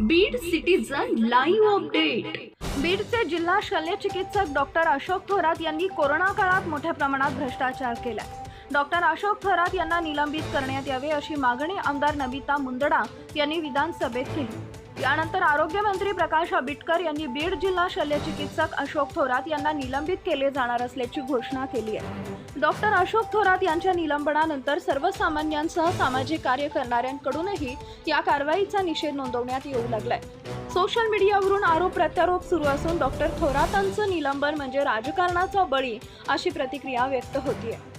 Beed citizen live update बीडचे जिल्हा शल्य चिकित्सक डॉक्टर अशोक थोरात यांनी कोरोना काळात मोठ्या प्रमाणात भ्रष्टाचार केला डॉक्टर अशोक थोरात यांना निलंबित करण्यात यावे अशी मागणी आमदार नमिता मुंदडा यांनी विधानसभेत केली. यानंतर आरोग्यमंत्री प्रकाश आंबेडकर यांनी बीड जिल्हा शल्यचिकित्सक अशोक थोरात यांना निलंबित केले जाणार असल्याची घोषणा केली आहे. डॉक्टर अशोक थोरात यांच्या निलंबनानंतर सर्वसामान्यांसह सामाजिक कार्य करणाऱ्यांकडूनही या कारवाईचा निषेध नोंदवण्यात येऊ लागलाय. सोशल मीडियावरून आरोप प्रत्यारोप सुरू असून डॉक्टर थोरातांचं निलंबन म्हणजे राजकारणाचा बळी अशी प्रतिक्रिया व्यक्त होतीये.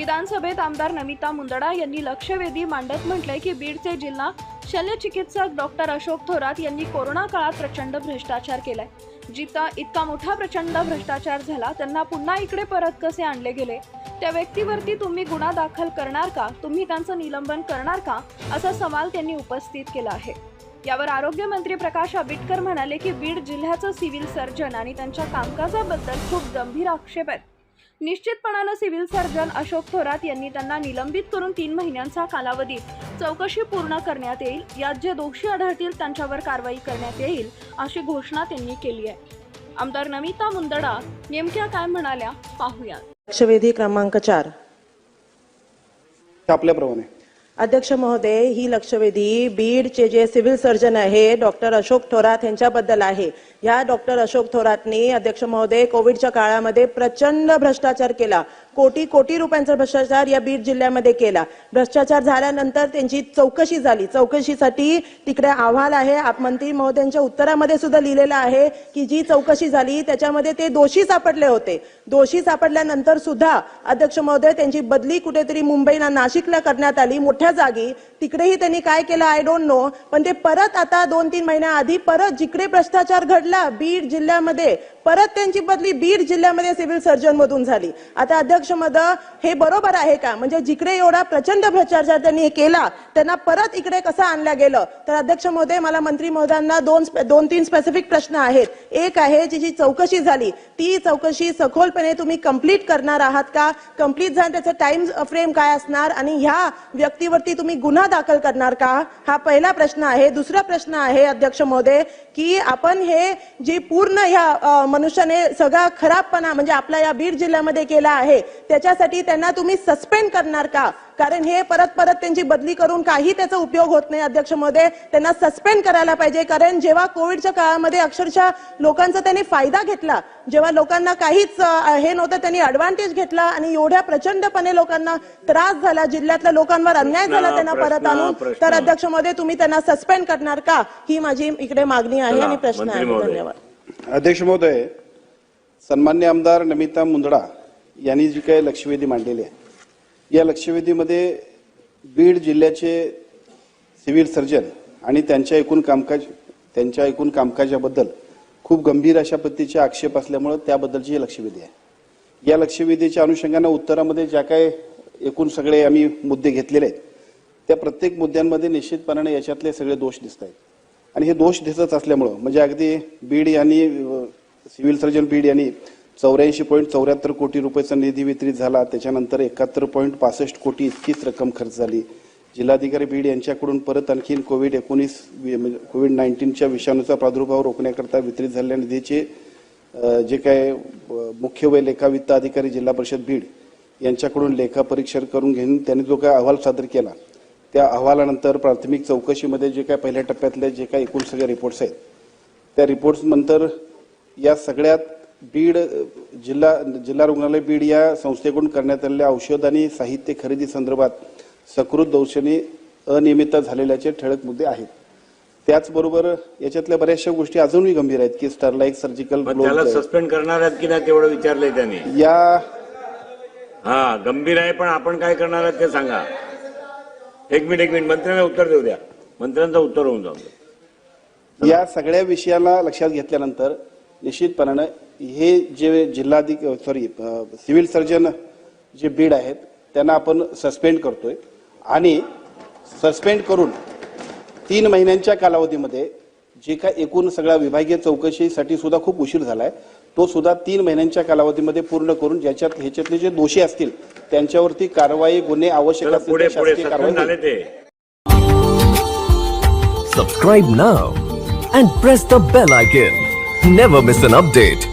विधानसभेत आमदार नमिता मुंदडा यांनी लक्षवेधी मांडत म्हटले की बीडचे जिल्हा शल्यचिकित्सक डॉक्टर अशोक थोरात यांनी कोरोना काळात प्रचंड भ्रष्टाचार केलाय. जिथं इतका मोठा प्रचंड भ्रष्टाचार झाला त्यांना पुन्हा इकडे परत कसे आणले गेले? त्या व्यक्तीवरती तुम्ही गुन्हा दाखल करणार का? तुम्ही त्यांचं निलंबन करणार का? असा सवाल त्यांनी उपस्थित केला आहे. यावर आरोग्यमंत्री प्रकाश आंबेडकर म्हणाले की बीड जिल्ह्याचं सिव्हिल सर्जन आणि त्यांच्या कामकाजाबद्दल खूप गंभीर आक्षेप आहेत. निश्चितपणानं सिव्हिल सर्जन अशोक थोरात यांनी त्यांना निलंबित करून तीन महिन्यांचा कालावधी चौकशी पूर्ण करण्यात येईल यात जे दोषी आढळतील त्यांच्यावर कारवाई करण्यात येईल अशी घोषणा त्यांनी केली आहे. आमदार नमिता मुंदडा नेमक्या काय म्हणाल्या पाहूयात. लक्षवेधी क्रमांक चार. आपल्याप्रमाणे. अध्यक्ष महोदय ही लक्षवेधी बीडचे जे सिव्हिल सर्जन आहे डॉक्टर अशोक थोरात यांच्याबद्दल आहे. या डॉक्टर अशोक थोरातनी अध्यक्ष महोदय कोविडच्या काळामध्ये प्रचंड भ्रष्टाचार केला. कोटी कोटी रुपयांचा भ्रष्टाचार या बीड जिल्ह्यामध्ये केला. भ्रष्टाचार झाल्यानंतर त्यांची चौकशी झाली. चौकशीसाठी तिकडे अहवाल आहे. आपमंत्री महोदयांच्या उत्तरामध्ये सुद्धा लिहिलेलं आहे की जी चौकशी झाली त्याच्यामध्ये ते दोषी सापडले होते. दोषी सापडल्यानंतर सुद्धा अध्यक्ष महोदय त्यांची बदली कुठेतरी मुंबईला नाशिकला करण्यात आली. मोठ्या जागी. तिकडेही त्यांनी काय केलं आय डोंट नो पण ते परत आता दोन तीन महिन्याआधी परत जिकडे भ्रष्टाचार घडला बीड जिल्ह्यामध्ये परत त्यांची बदली बीड जिल्ह्यामध्ये सिव्हिल सर्जन मधून झाली. आता अध्यक्ष मद हे बरोबर आहे का? म्हणजे जिकडे एवढा प्रचंड भ्रष्टाचार त्यांनी केला त्यांना परत इकडे कसं आणलं गेलं? तर अध्यक्ष महोदय मला मंत्री महोदयांना दोन दोन तीन स्पेसिफिक प्रश्न आहेत. एक आहे जी जी चौकशी झाली. ती चौकशी सखोलपणे तुम्ही कंप्लीट करणार आहात का? कंप्लीट झालं त्याचं टाइम फ्रेम काय असणार? आणि ह्या व्यक्तीवर व्यक्तीवरती तुम्ही गुन्हा दाखल करणार का? हा पहिला प्रश्न आहे. दुसरा प्रश्न आहे अध्यक्ष महोदय की आपण हे जी पूर्ण ह्या मनुष्याने सगळा खराबपणा म्हणजे आपल्या या बीड जिल्ह्यामध्ये केला आहे त्याच्यासाठी त्यांना तुम्ही सस्पेंड करणार का? कारण हे परत परत त्यांची बदली करून काही त्याचा उपयोग होत नाही अध्यक्ष महोदय त्यांना सस्पेंड करायला पाहिजे. कारण जेव्हा कोविडच्या काळामध्ये अक्षरशः लोकांचा त्यांनी फायदा घेतला जेव्हा लोकांना काहीच हे नव्हतं त्यांनी ऍडव्हान्टेज घेतला आणि एवढ्या प्रचंड लोकांना त्रास झाला जिल्ह्यातल्या लोकांवर अन्याय झाला त्यांना परत आणून. तर अध्यक्ष महोदय तुम्ही त्यांना सस्पेंड करणार का? ही माझी इकडे मागणी आहे आणि प्रश्न आहे. धन्यवाद. अध्यक्ष महोदय सन्मान्य आमदार नमिता मुंदडा यांनी जी काही लक्षवेधी मांडलेली आहे. या लक्षवेधीमध्ये बीड जिल्ह्याचे सिव्हिल सर्जन आणि त्यांच्या एकूण कामकाज त्यांच्या एकूण कामकाजाबद्दल खूप गंभीर अशा पद्धतीचे आक्षेप असल्यामुळं त्याबद्दलची ही लक्षवेधी आहे. या लक्षवेधीच्या अनुषंगानं उत्तरामध्ये ज्या काय एकूण सगळे आम्ही मुद्दे घेतलेले आहेत त्या प्रत्येक मुद्द्यांमध्ये निश्चितपणाने याच्यातले सगळे दोष दिसत आहेत. आणि हे दोष दिसत असल्यामुळं म्हणजे अगदी बीड यांनी सिव्हिल सर्जन बीड यांनी चौऱ्याऐंशी पॉईंट चौऱ्याहत्तर कोटी रुपयाचा निधी वितरित झाला. त्याच्यानंतर एकाहत्तर पॉईंट पासष्ट कोटी इतकीच रक्कम खर्च झाली. जिल्हाधिकारी बीड यांच्याकडून परत आणखीन कोविड एकोणीस कोविड नाईन्टीनच्या म्हणजे विषाणूचा प्रादुर्भाव रोखण्याकरता वितरित झालेल्या निधीचे जे काय मुख्य व लेखा वित्त अधिकारी जिल्हा परिषद बीड यांच्याकडून लेखा परीक्षण करून घेऊन त्यांनी जो काय अहवाल सादर केला त्या अहवालानंतर प्राथमिक चौकशीमध्ये जे काय पहिल्या टप्प्यातले जे काय एकूण सगळे रिपोर्ट्स आहेत त्या रिपोर्ट्सनंतर या सगळ्यात बीड जिल्हा जिल्हा रुग्णालय बीड या संस्थेकडून करण्यात आलेल्या औषध आणि साहित्य खरेदी संदर्भात सकृत दौर्शनी अनियमितता झालेल्याचे ठळक मुद्दे आहेत. त्याचबरोबर याच्यातल्या बऱ्याचशा गोष्टी अजूनही गंभीर आहेत की स्टरलाईक सर्जिकल त्याला सस्पेंड करणार आहेत की नाही तेवढं विचारलंय त्यांनी. या हा गंभीर आहे पण आपण काय करणार आहात ते सांगा. एक मिनिट एक मिनिट मंत्र्यांना उत्तर देऊ द्या. मंत्र्यांचं उत्तर होऊन जाऊ. या सगळ्या विषयाला लक्षात घेतल्यानंतर निश्चितपणानं हे जे जिल्हाधिक सॉरी सिव्हिल सर्जन जे बीड आहेत त्यांना आपण सस्पेंड करतोय आणि सस्पेंड करून तीन महिन्यांच्या कालावधीमध्ये जे काय एकूण सगळ्या विभागीय चौकशीसाठी सुद्धा खूप उशीर झालाय तो सुद्धा तीन महिन्यांच्या कालावधीमध्ये पूर्ण करून ज्याच्यात ह्याच्यातले जे दोषी असतील त्यांच्यावरती कारवाई गुन्हे आवश्यक असतील शासकीय कारवाई झाले होईल. ते Subscribe now and press the bell icon. Never miss an update.